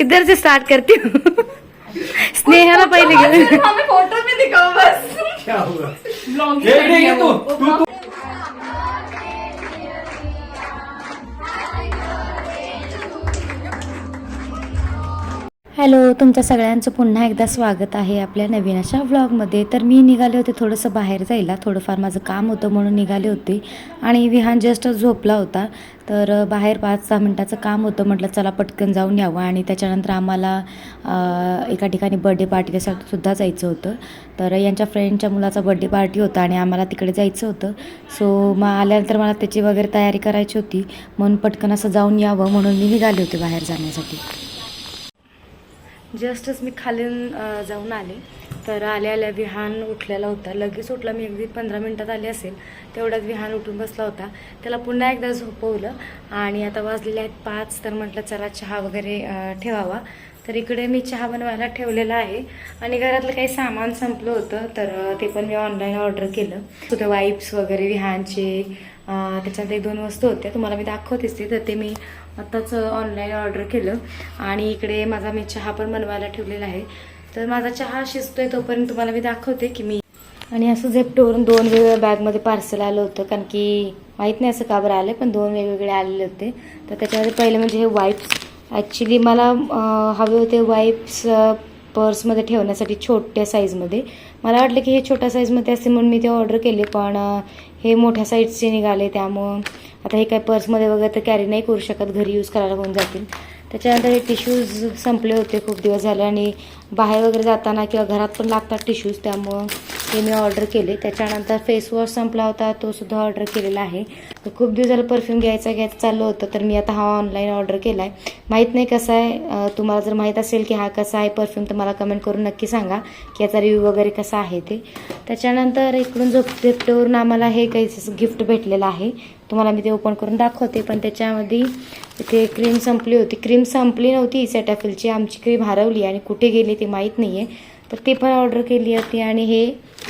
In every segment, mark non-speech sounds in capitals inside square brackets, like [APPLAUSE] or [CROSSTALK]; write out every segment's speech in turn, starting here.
इधर से स्टार्ट करती हूँ। स्नेहाला पहिले फोटो भी दिखाओ बस। क्या हुआ? हॅलो तुमच्या सगळ्यांचं पुन्हा एकदा स्वागत आहे आपल्या नवीन अशा व्लॉगमध्ये तर मी निघाले होते थोडंसं बाहेर जायला. थोडंफार माझं काम होतं म्हणून निघाले होते. आणि विहान जस्ट झोपला होता. तर बाहेर पाच सहा मिनटाचं काम होतं. म्हटलं चला पटकन जाऊन यावं. आणि त्याच्यानंतर आम्हाला एका ठिकाणी बड्डे पार्टीसाठी सुद्धा जायचं होतं. तर यांच्या फ्रेंडच्या मुलाचा बड्डे पार्टी होता आणि आम्हाला तिकडे जायचं होतं. सो मग आल्यानंतर मला त्याची वगैरे तयारी करायची होती. म्हणून पटकन असं जाऊन यावं म्हणून मी निघाले होते बाहेर जाण्यासाठी. जस्टच मी खालून जाऊन आले. तर आल्या आल्या विहान उठलेला होता. लगेच उठला मी अगदी पंधरा मिनटात आली असेल. तेवढ्यात विहान उठून बसला होता. त्याला पुन्हा एकदा झोपवलं आणि आता वाजलेले आहेत पाच तर म्हटलं चला चहा वगैरे ठेवावा. तर इकडे मी चहा बनवायला ठेवलेला आहे. आणि घरातलं काही सामान संपलं होतं तर ते पण मी ऑनलाईन ऑर्डर केलं. सुद्धा वाईप्स वगैरे विहानचे त्याच्यात एक दोन वस्तू होत्या तुम्हाला मी दाखवतेच ती तर ते मी आत्ताच ऑनलाईन ऑर्डर केलं. आणि इकडे माझा मी चहा पण बनवायला ठेवलेला आहे. तर माझा चहा शिजतोय तोपर्यंत तुम्हाला मी दाखवते की मी आणि असं झेप्टोवरून दोन वेगवेगळ्या बॅगमध्ये पार्सल आलं होतं कारण की माहीत नाही असं का बरं आलं पण दोन वेगवेगळे आलेले होते. तर त्याच्यामध्ये पहिले म्हणजे हे वाईप्स ॲक्च्युली मला हवे होते वाईप्स पर्समध्ये ठेवण्यासाठी छोट्या साईजमध्ये मला वाटलं की हे छोट्या साईजमध्ये असते म्हणून मी ते ऑर्डर केले पण हे मोठ्या साईजचे निघाले त्यामुळं आता हे काय पर्समध्ये वगैरे तर कॅरी नाही करू शकत घरी यूज करायला होऊन जातील. त्याच्यानंतर हे टिश्यूज संपले होते खूप दिवस झाले आणि बाहेर वगैरे जाताना किंवा घरात पण लागतात टिश्यूज त्यामुळं हे मी ऑर्डर केले. त्याच्यानंतर फेसवॉश संपला होता तो सुद्धा ऑर्डर केलेला आहे. तर खूप दिवसाला परफ्यूम घ्यायचा घ्यायचं चाललं होतं तर मी आता हा ऑनलाईन ऑर्डर केला आहे माहीत नाही कसा आहे तुम्हाला जर माहीत असेल की हा कसा आहे परफ्यूम तर मला कमेंट करून नक्की सांगा की याचा रिव्ह्यू वगैरे कसा आहे ते. त्याच्यानंतर इकडून झोप झेप्टोवरून आम्हाला हे काही गिफ्ट भेटलेलं आहे. तुम्हाला मी ते ओपन करून दाखवते पण त्याच्यामध्ये इथे क्रीम संपली होती. क्रीम संपली नव्हती सेटॅफिलची आमची क्रीम हरवली आणि कुठे गेली ते माहीत नाही आहे तर ते पण ऑर्डर केली होती आणि हे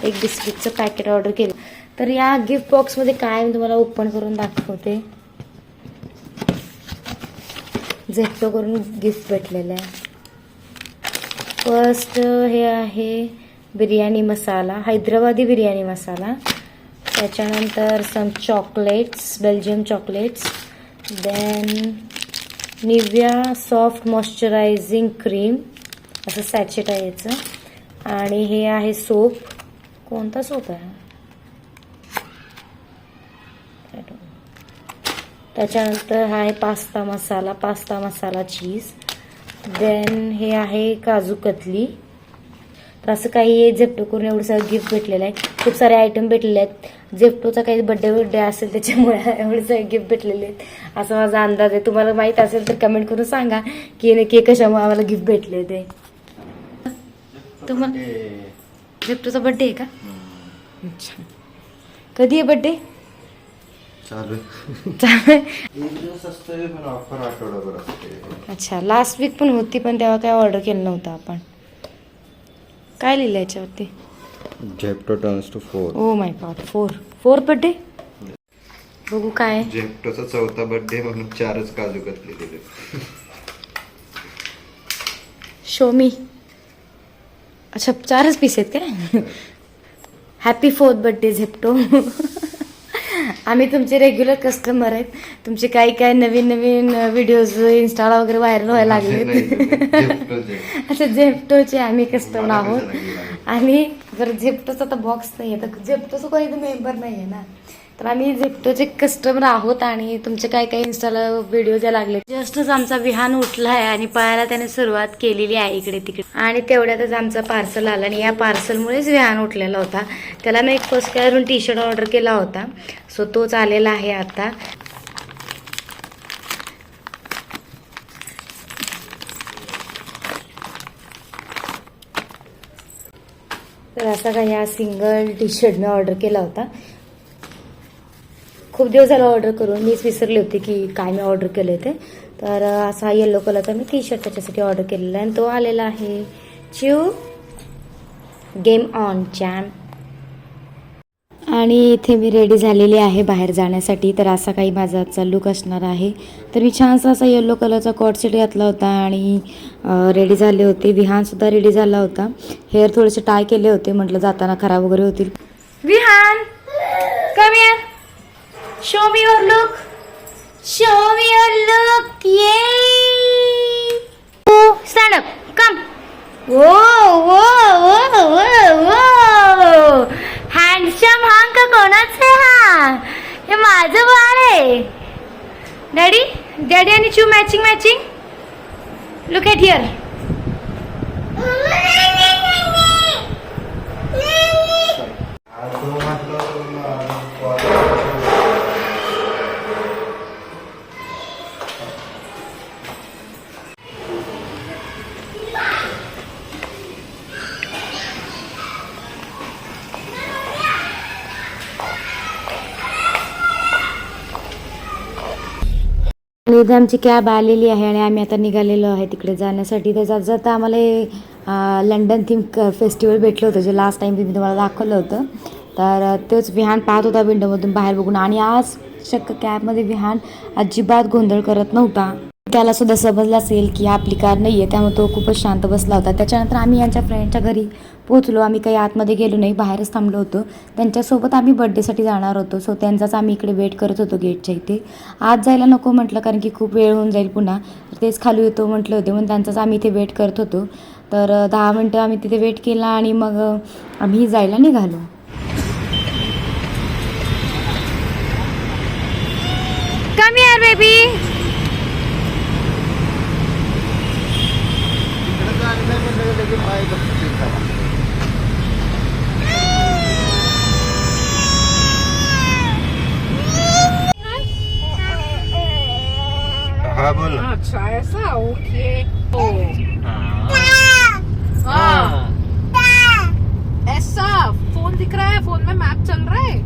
एक बिस्किटचं पॅकेट ऑर्डर केलं. तर या गिफ्ट बॉक्समध्ये काय मी तुम्हाला ओपन करून दाखवते. झेप्टो करून गिफ्ट भेटलेलं आहे. फर्स्ट हे आहे बिर्याणी मसाला हैदराबादी बिर्याणी मसाला. त्याच्यानंतर some chocolates Belgium chocolates then Nivea soft moisturising cream असं सॅचेट आहे याचं. आणि हे आहे सोप कोणता सोप आहे? त्याच्यानंतर हा आहे pasta masala pasta masala cheese then हे आहे काजू कतली. तर असं काही झेप्टो करून एवढं सगळं गिफ्ट भेटलेलं आहे. खूप सारे आयटम भेटलेले आहेत. झेप्टोचा काही बड्डे बड्डे असेल त्याच्यामुळे [LAUGHS] एवढे सगळे गिफ्ट भेटलेले आहेत. असा माझा अंदाज आहे. तुम्हाला माहीत असेल तर कमेंट करून सांगा की नक्की कशामुळे आम्हाला गिफ्ट भेटले ते. तुम्हाला झेप्टोचा बड्डे आहे का? अच्छा. कधी आहे बड्डे चालू चालेल एक दिवस असते पण ऑफर आठवडाभर असते अच्छा लास्ट वीक पण होती पण तेव्हा काय ऑर्डर केलं नव्हतं आपण. काय लिहिलं याच्यावरती? Zepto turns two four oh my god four four birthday बघू काय. झेप्टोचा चौथा बर्थडे म्हणून चारच काजू कतली दिले शो मी अच्छा चारच पीस आहेत काय? हॅपी फोर्थ बर्थडे झेप्टो आम्ही तुमचे रेग्युलर कस्टमर आहेत. तुमचे काही काही नवीन नवीन व्हिडिओज इन्स्टाला वगैरे व्हायरल व्हायला लागले अच्छा झेप्टोचे आम्ही कस्टमर आहोत. आणि जर झेप्टोचा तर बॉक्स नाही आहे तर झेप्टोचा कोणी मेंबर नाही आहे ना. तर आम्ही झेप्टोचे कस्टमर आहोत आणि तुमचे काय काय इन्स्टाला व्हिडिओ जे लागले जस्टच आमचा विहान उठला आहे आणि पळायला त्याने सुरुवात केलेली आहे इकडे तिकडे. आणि तेवढ्यातच आमचा पार्सल आला आणि या पार्सलमुळेच विहान उठलेला होता. त्याला मी एक फर्स्ट करून टी शर्ट ऑर्डर केला होता. सो तोच आलेला आहे आता. तर असा काही हा सिंगल टी शर्ट मी ऑर्डर केला होता. खूप दिवस झाला ऑर्डर करून. मीच विसरले होते की काय मी ऑर्डर केले ते. तर असा येलो कलरचा मी टी शर्ट त्याच्यासाठी ऑर्डर केलेला आहे. आणि तो आलेला आहे. च्यू गेम ऑन चॅम आणि इथे मी रेडी झालेली आहे बाहेर जाण्यासाठी. तर असा काही माझा आजचा लुक असणार आहे. तर मी छानसा असा येलो कलरचा कॉट सेट घातला होता आणि रेडी झाले होते. विहानसुद्धा रेडी झाला होता. हेअर थोडेसे टाय केले होते. म्हटलं जाताना खराब वगैरे होतील. Vihaan! Come Show show me look. Show me me look. Look ये oh, stand up. Come Whoa, whoa, whoa, whoa, whoa. Handsome हा का कोणाचा आहे हा हे माझं बाळ आहे डॅडी डॅडी आणि चू matching matching look at here म्हणजे इथे आमची कॅब आलेली आहे आणि आम्ही आता निघालेलो आहे तिकडे जाण्यासाठी. तर जात जाता आम्हाला लंडन थीम क फेस्टिवल भेटलं होतं जे लास्ट टाइम मी तुम्हाला दाखवलं होतं. तर तोच विहान पाहत होता विंडोमधून बाहेर बघून. आणि आज शक्य कॅबमध्ये विहान अजिबात गोंधळ करत नव्हता. त्याला सुद्धा समजलं असेल की आपली कार नाही आहे त्यामुळे तो खूपच शांत बसला होता. त्याच्यानंतर आम्ही यांच्या फ्रेंडच्या घरी पोचलो आम्ही काही आतमध्ये गेलो नाही बाहेरच थांबलो होतो. त्यांच्यासोबत आम्ही बड्डेसाठी जाणार होतो. सो त्यांचाच आम्ही इकडे वेट करत होतो गेटच्या इथे. आज जायला नको म्हटलं कारण की खूप वेळ होऊन जाईल पुन्हा. तर तेच खाली येतो म्हटलं होते. म्हणून त्यांचाच आम्ही इथे वेट करत होतो. तर दहा मिनटं आम्ही तिथे वेट केला आणि मग आम्ही जायला निघालो. कमी यार बेबी हा अच्छा ऐसा ओके ओ हाँ ऐसा फोन दिख रहा है फोन में मैप चल रहा है?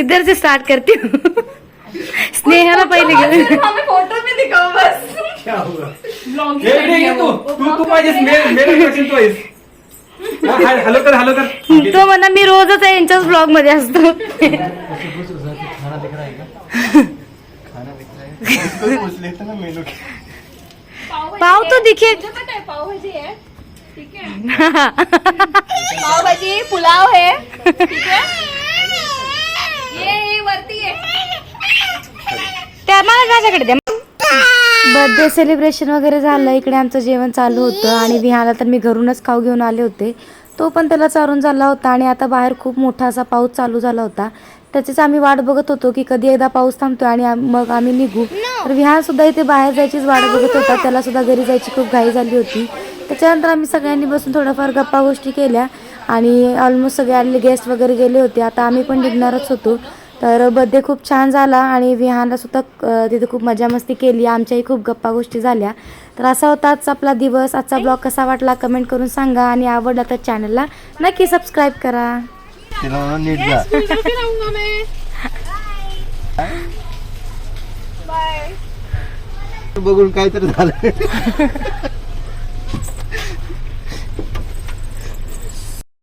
इधर से स्टार्ट करती हूँ। स्नेहाला पहिले घेऊन हमें फोटो में दिखाओ बस क्या हुआ? Vlogging ये ये ये तू तू तू माझे मेरे मेरे क्वेश्चन तो आहेस हा, हा, हॅलो कर हॅलो कर. तो म्हणा मी रोजच आहे यांच्याच ब्लॉगमध्ये असतो. उसको पूछ लेते ना मेनू पाव तो दिखे. है पाव भाजी है ठीक है पाव भाजी पुलाव है ठीक है ये ये वरती है त्या मला माझ्याकडे द्या. बर्थडे सेलिब्रेशन वगैरे झालं. इकडे आमचं जेवण चालू होतं आणि विहाला तर मी घरूनच खाऊ घेऊन आले होते. तो पण त्याला चारून झाला होता आणि आता बाहेर खूप मोठा असा पाऊस चालू झाला होता. त्याचीच आम्ही वाट बघत होतो की कधी एकदा पाऊस थांबतो आणि मग आम्ही निघू. तर विहानसुद्धा इथे बाहेर जायचीच वाट बघत होता. त्यालासुद्धा घरी जायची खूप घाई झाली होती. त्याच्यानंतर आम्ही सगळ्यांनी बसून थोड्याफार गप्पा गोष्टी केल्या आणि ऑलमोस्ट सगळे आलेले गेस्ट वगैरे गेले होते. आता आम्ही पण निघणारच होतो. तर बड्डे खूप छान झाला आणि विहानला सुद्धा अ, तिथे खूप मजा मस्ती केली. आमच्याही खूप गप्पा गोष्टी झाल्या. तर असा होता आजचा आपला दिवस. आजचा ब्लॉग कसा वाटला कमेंट करून सांगा आणि आवडला तर चॅनलला नक्की सबस्क्राईब करा. बघून काहीतरी झालं.